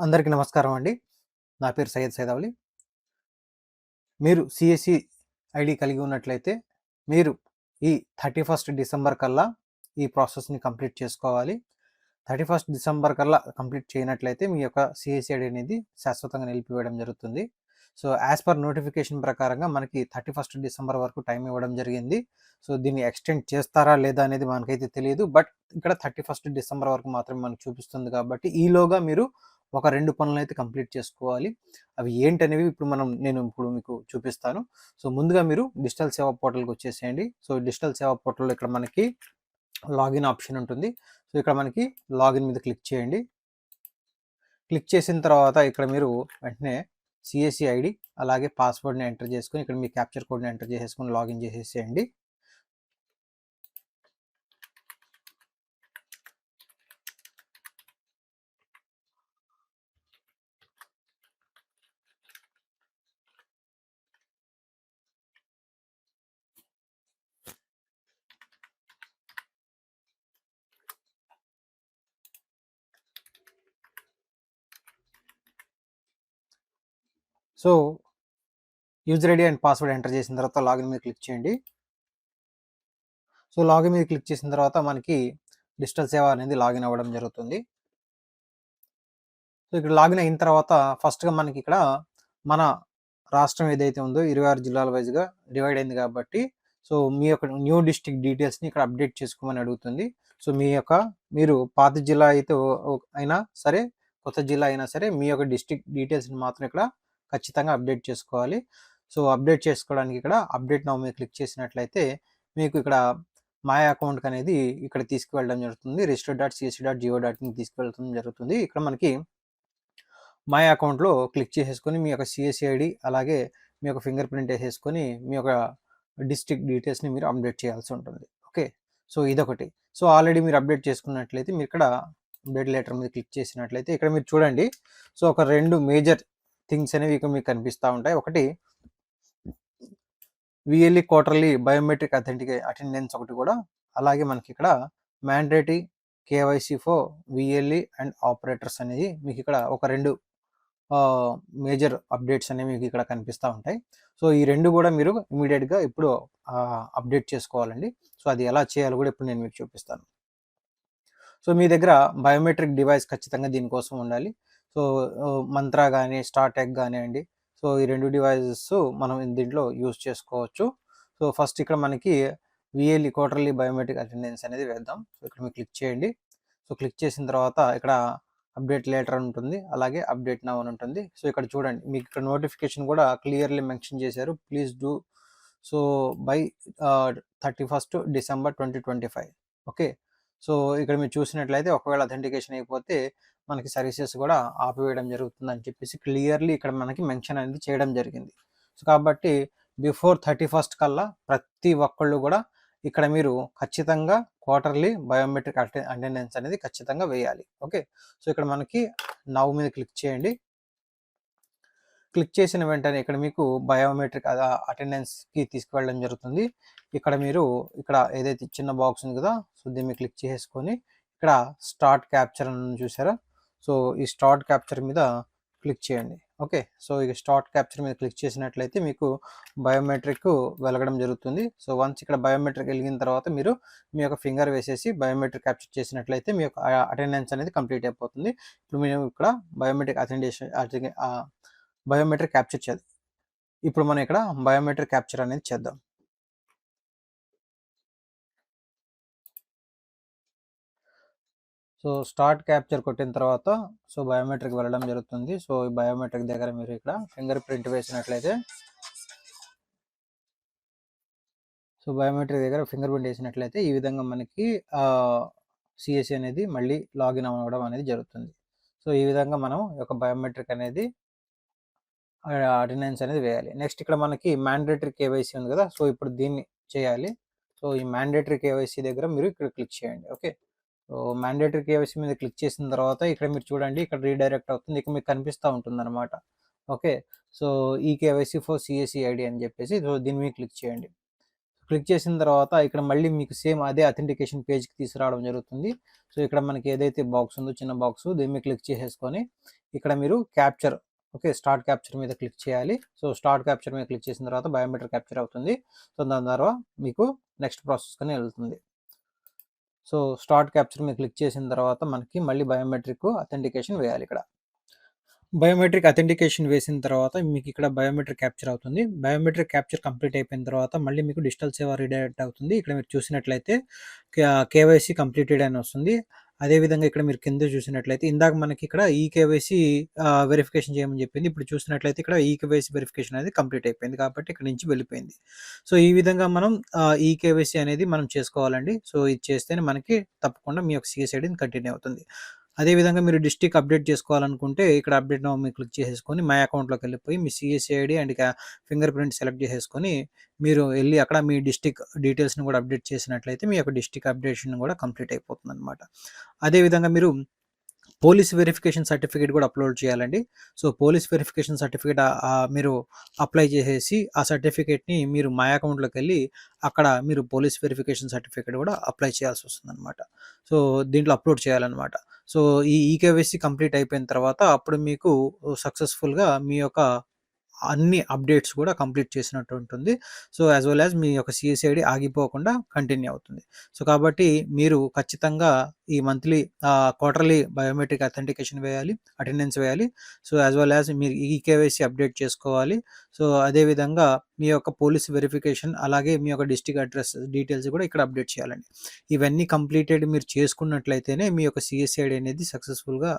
అందరికీ నమస్కారం అండి. నా పేరు సయ్యద్ సైదావలి. మీరు సిఎస్సి ఐడి కలిగి ఉన్నట్లయితే, మీరు ఈ 31 డిసెంబర్ కల్లా ఈ ప్రాసెస్‌ని కంప్లీట్ చేసుకోవాలి. 31 డిసెంబర్ కల్లా కంప్లీట్ చేయనట్లయితే మీ యొక్క సిఎస్సి ఐడి అనేది శాశ్వతంగా నిలిపివేయడం జరుగుతుంది. సో, యాజ్ పర్ నోటిఫికేషన్ ప్రకారంగా మనకి 31 డిసెంబర్ వరకు టైం ఇవ్వడం జరిగింది. సో, దీన్ని ఎక్స్‌టెండ్ చేస్తారా లేదా అనేది మనకైతే తెలియదు బట్ ఇక్కడ 31 డిసెంబర్ వరకు మాత్రమే మనకు చూపిస్తుంది కాబట్టి, ఈలోగా మీరు ఒక రెండు పనులు అయితే కంప్లీట్ చేసుకోవాలి. అవి ఏంటనేవి ఇప్పుడు మనం నేను ఇప్పుడు మీకు చూపిస్తాను. సో, ముందుగా మీరు డిజిటల్ సేవా పోర్టల్‌కి వచ్చేసేయండి. సో, డిజిటల్ సేవా పోర్టల్‌లో ఇక్కడ మనకి లాగిన్ ఆప్షన్ ఉంటుంది. సో, ఇక్కడ మనకి లాగిన్ మీద క్లిక్ చేయండి. క్లిక్ చేసిన తర్వాత ఇక్కడ మీరు వెంటనే సిఎస్సి ఐడి అలాగే పాస్వర్డ్‌ని ఎంటర్ చేసుకొని, ఇక్కడ మీ క్యాప్చర్ కోడ్‌ని ఎంటర్ చేసేసుకొని లాగిన్ చేసేసేయండి. So, user ID and password enter చేసిన తర్వాత లాగిన్ మీద క్లిక్ చేయండి. సో, లాగిన్ మీద క్లిక్ చేసిన తర్వాత మనకి డిజిటల్ సేవ అనేది లాగిన్ అవ్వడం జరుగుతుంది. సో, ఇక్కడ లాగిన్ అయిన తర్వాత ఫస్ట్‌గా మనకి ఇక్కడ మన రాష్ట్రం ఏదైతే ఉందో 26 జిల్లాల వైస్‌గా డివైడ్ అయింది కాబట్టి, సో, మీ యొక్క న్యూ డిస్ట్రిక్ట్ డీటెయిల్స్‌ని ఇక్కడ అప్డేట్ చేసుకోమని అడుగుతుంది. సో, మీ యొక్క మీరు పాత జిల్లా అయితే అయినా సరే, కొత్త జిల్లా అయినా సరే, మీ యొక్క డిస్ట్రిక్ట్ డీటెయిల్స్‌ని మాత్రం ఇక్కడ ఖచ్చితంగా అప్డేట్ చేసుకోవాలి. సో, అప్డేట్ చేసుకోవడానికి ఇక్కడ అప్డేట్ నౌ మీద క్లిక్ చేసినట్లయితే, మీకు ఇక్కడ మై అకౌంట్‌కి అనేది ఇక్కడ తీసుకువెళ్ళడం జరుగుతుంది. Register dot CSC dot Jio dot in తీసుకువెళ్ళడం జరుగుతుంది. ఇక్కడ మనకి మై అకౌంట్‌లో క్లిక్ చేసేసుకొని మీ యొక్క సీఎస్‌సి ఐడి అలాగే మీ యొక్క ఫింగర్ ప్రింట్ వేసేసుకొని మీ యొక్క డిస్ట్రిక్ట్ డీటెయిల్స్‌ని మీరు అప్డేట్ చేయాల్సి ఉంటుంది. ఓకే. సో, ఇదొకటి. సో, ఆల్రెడీ మీరు అప్డేట్ చేసుకున్నట్లయితే మీరు ఇక్కడ అప్డేట్ లెటర్ మీద క్లిక్ చేసినట్లయితే ఇక్కడ మీరు చూడండి. సో, ఒక రెండు మేజర్ థింగ్స్ అనేవి మీకు కనిపిస్తా ఉంటాయి. ఒకటి VLE quarterly biometric authentic attendance ఒకటి కూడా, అలాగే మనకి ఇక్కడ mandatory KYC for VLE and operators అనేది మీకు ఇక్కడ ఒక రెండు మేజర్ అప్డేట్స్ అనేవి మీకు ఇక్కడ కనిపిస్తూ ఉంటాయి. సో, ఈ రెండు కూడా మీరు ఇమీడియట్గా ఇప్పుడు అప్డేట్ చేసుకోవాలండి. సో, అది ఎలా చేయాలో కూడా ఇప్పుడు నేను మీకు చూపిస్తాను. సో, మీ దగ్గర బయోమెట్రిక్ డివైస్ ఖచ్చితంగా దీనికోసం ఉండాలి. సో, మంత్ర కానీ స్టార్టెక్ కానివ్వండి సో, ఈ రెండు డివైసెస్ మనం దీంట్లో యూజ్ చేసుకోవచ్చు. సో, ఫస్ట్ ఇక్కడ మనకి విఎల్ఈ క్వార్టర్లీ బయోమెట్రిక్ అటెండెన్స్ అనేది వేద్దాం. సో, ఇక్కడ మీరు క్లిక్ చేయండి. సో, క్లిక్ చేసిన తర్వాత ఇక్కడ అప్డేట్ లేటర్ అని ఉంటుంది. అలాగే అప్డేట్ నా అని ఉంటుంది. సో, ఇక్కడ చూడండి మీకు ఇక్కడ నోటిఫికేషన్ కూడా క్లియర్‌లీ మెన్షన్ చేశారు. Please do so, by thirty first December 2025 okay. So, ఇక్కడ మీరు చూసినట్లయితే ఒకవేళ అథెంటికేషన్ అయిపోతే మనకి సర్వీసెస్ కూడా ఆపివేయడం అని చెప్పేసి క్లియర్‌లీ ఇక్కడ మనకి మెన్షన్ అనేది చేయడం జరిగింది. సో, కాబట్టి బిఫోర్ 31 కల్లా ప్రతి ఒక్కళ్ళు కూడా ఇక్కడ మీరు ఖచ్చితంగా క్వార్టర్లీ బయోమెట్రిక్ అటెండెన్స్ అనేది ఖచ్చితంగా వేయాలి. ఓకే. సో, ఇక్కడ మనకి నవ్ మీద క్లిక్ చేయండి. క్లిక్ చేసిన వెంటనే ఇక్కడ మీకు బయోమెట్రిక్ అటెండెన్స్‌కి తీసుకువెళ్ళడం జరుగుతుంది. ఇక్కడ మీరు ఇక్కడ ఏదైతే చిన్న బాక్స్ ఉంది కదా! సో, దీన్ని క్లిక్ చేసుకొని ఇక్కడ స్టార్ట్ క్యాప్చర్ అని చూసారా? సో, ఈ స్టార్ట్ క్యాప్చర్ మీద క్లిక్ చేయండి. ఓకే. సో, ఇక స్టార్ట్ క్యాప్చర్ మీద క్లిక్ చేసినట్లయితే మీకు బయోమెట్రిక్ వెలగడం జరుగుతుంది. సో, వన్స్ ఇక్కడ బయోమెట్రిక్ వెలిగిన తర్వాత మీరు మీ యొక్క ఫింగర్ వేసేసి బయోమెట్రిక్ క్యాప్చర్ చేసినట్లయితే మీ యొక్క అటెండెన్స్ అనేది కంప్లీట్ అయిపోతుంది. ఇప్పుడు మేము ఇక్కడ బయోమెట్రిక్ అటెండేషన్ బయోమెట్రిక్ క్యాప్చర్ చేద్దాం. ఇప్పుడు మనం ఇక్కడ బయోమెట్రిక్ క్యాప్చర్ అనేది చేద్దాం. సో, స్టార్ట్ క్యాప్చర్ కొట్టిన తర్వాత సో, బయోమెట్రిక్ వెళ్ళడం జరుగుతుంది. సో, ఈ బయోమెట్రిక్ దగ్గర మీరు ఇక్కడ ఫింగర్ ప్రింట్ వేసినట్లయితే సో, బయోమెట్రిక్ దగ్గర ఫింగర్ ప్రింట్ వేసినట్లయితే ఈ విధంగా మనకి సిఎస్సి అనేది మళ్ళీ లాగిన్ అవ్వడం అనేది జరుగుతుంది. సో, ఈ విధంగా మనం ఈ యొక్క బయోమెట్రిక్ అనేది అటెండెన్స్ అనేది వేయాలి. నెక్స్ట్ ఇక్కడ మనకి మ్యాండేటరీ కేవైసీ ఉంది కదా! సో, ఇప్పుడు దీన్ని చేయాలి. సో, ఈ మ్యాండేటరీ కేవైసీ దగ్గర మీరు ఇక్కడ క్లిక్ చేయండి. ఓకే. సో, మ్యాండేటరీ కేవైసీ మీద క్లిక్ చేసిన తర్వాత ఇక్కడ మీరు చూడండి ఇక్కడ రీడైరెక్ట్ అవుతుంది. ఇక్కడ మీకు కనిపిస్తా ఉంటుందన్నమాట. ఓకే. సో, ఈ కేవైసీ ఫర్ సిఎస్సి ఐడి అని చెప్పేసి సో, దీని మీద క్లిక్ చేయండి. క్లిక్ చేసిన తర్వాత ఇక్కడ మళ్ళీ మీకు సేమ్ అదే అథెంటికేషన్ పేజ్కి తీసుకురావడం జరుగుతుంది సో ఇక్కడ మనకి ఏదైతే బాక్స్ ఉందో చిన్న బాక్స్ దీన్ని మీద క్లిక్ చేసేసుకొని ఇక్కడ మీరు క్యాప్చర్ ఓకే స్టార్ట్ క్యాప్చర్ మీద క్లిక్ చేయాలి. సో స్టార్ట్ క్యాప్చర్ మీద క్లిక్ చేసిన తర్వాత బయోమెట్రిక్ క్యాప్చర్ అవుతుంది. సో దాని ద్వారా మీకు నెక్స్ట్ ప్రాసెస్ కానీ వెళ్తుంది. సో స్టార్ట్ క్యాప్చర్ మీద క్లిక్ చేసిన తర్వాత మనకి మళ్ళీ బయోమెట్రిక్ అథెంటికేషన్ వేయాలి ఇక్కడ. బయోమెట్రిక్ అథెంటికేషన్ వేసిన తర్వాత మీకు ఇక్కడ బయోమెట్రిక్ క్యాప్చర్ అవుతుంది. బయోమెట్రిక్ క్యాప్చర్ కంప్లీట్ అయిపోయిన తర్వాత మళ్ళీ మీకు డిజిటల్ సేవ రీడైరెక్ట్ అవుతుంది. ఇక్కడ మీరు చూసినట్లయితే కేవైసీ కంప్లీటెడ్ అని వస్తుంది. అదేవిధంగా ఇక్కడ మీరు కింద చూసినట్లయితే ఇందాక మనకి ఇక్కడ ఈ కేవైసీ వెరిఫికేషన్ చేయమని చెప్పింది. ఇప్పుడు చూసినట్లయితే ఇక్కడ ఈ కేవైసీ వెరిఫికేషన్ అనేది కంప్లీట్ అయిపోయింది కాబట్టి ఇక్కడ నుంచి వెళ్ళిపోయింది. సో ఈ విధంగా మనం ఈ కేవైసీ అనేది మనం చేసుకోవాలండి. సో ఇది చేస్తేనే మనకి తప్పకుండా మీ యొక్క సిఎస్ఐడిని కంటిన్యూ అవుతుంది. అదేవిధంగా మీరు డిస్టిక్ అప్డేట్ చేసుకోవాలనుకుంటే ఇక్కడ అప్డేట్ నో మీరు క్లిక్ చేసేసుకొని మై అకౌంట్లోకి వెళ్ళిపోయి మీ CSC ID and fingerprint select చేసేసుకొని మీరు వెళ్ళి అక్కడ మీ డిస్టిక్ డీటెయిల్స్ని కూడా అప్డేట్ చేసినట్లయితే మీ యొక్క డిస్టిక్ అప్డేషన్ కూడా కంప్లీట్ అయిపోతుంది అనమాట అదేవిధంగా మీరు పోలీస్ వెరిఫికేషన్ సర్టిఫికేట్ కూడా అప్లోడ్ చేయాలండి. సో పోలీస్ వెరిఫికేషన్ సర్టిఫికేట్ మీరు అప్లై చేసేసి ఆ సర్టిఫికేట్ని మీరు మై అకౌంట్లోకి వెళ్ళి అక్కడ మీరు పోలీస్ వెరిఫికేషన్ సర్టిఫికేట్ కూడా అప్లై చేయాల్సి వస్తుంది అనమాట సో దీంట్లో అప్లోడ్ చేయాలన్నమాట. సో ఈ ఈకేవైసీ కంప్లీట్ అయిపోయిన తర్వాత అప్పుడు మీకు సక్సెస్ఫుల్గా మీ యొక్క అన్ని అప్డేట్స్ కూడా కంప్లీట్ చేసినట్టు ఉంటుంది. సో యాజ్ వెల్ యాజ్ మీ యొక్క సిఎస్ఐడి ఆగిపోకుండా కంటిన్యూ అవుతుంది. సో కాబట్టి మీరు ఖచ్చితంగా ఈ మంత్లీ క్వార్టర్లీ బయోమెట్రిక్ అథెంటికేషన్ వేయాలి అటెండెన్స్ వేయాలి. సో యాజ్ వెల్ యాజ్ మీరు ఈ కేవైసీ అప్డేట్ చేసుకోవాలి. సో అదేవిధంగా మీ యొక్క పోలీస్ వెరిఫికేషన్ అలాగే మీ యొక్క డిస్టిక్ అడ్రస్ డీటెయిల్స్ కూడా ఇక్కడ అప్డేట్ చేయాలండి. ఇవన్నీ కంప్లీటెడ్ మీరు చేసుకున్నట్లయితేనే మీ యొక్క సిఎస్ఐడి అనేది సక్సెస్ఫుల్గా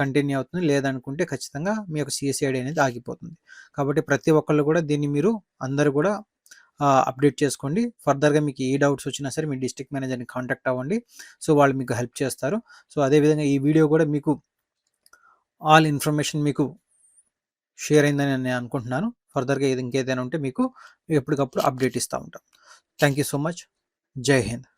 కంటిన్యూ అవుతుంది. లేదనుకుంటే ఖచ్చితంగా మీ యొక్క సిఎస్ఐడి అనేది ఆగిపోతుంది. కాబట్టి ప్రతి ఒక్కళ్ళు కూడా దీన్ని మీరు అందరూ కూడా అప్డేట్ చేసుకోండి. ఫర్దర్గా మీకు ఏ డౌట్స్ వచ్చినా సరే మీ డిస్ట్రిక్ట్ మేనేజర్ని కాంటాక్ట్ అవ్వండి. సో వాళ్ళు మీకు హెల్ప్ చేస్తారు. సో అదేవిధంగా ఈ వీడియో కూడా మీకు ఆల్ ఇన్ఫర్మేషన్ మీకు షేర్ అయిందని నేను అనుకుంటున్నాను. ఫర్దర్గా ఇంకేదైనా ఉంటే మీకు ఎప్పటికప్పుడు అప్డేట్ ఇస్తూ ఉంటాం. థ్యాంక్ యూ సో మచ్ జై హింద్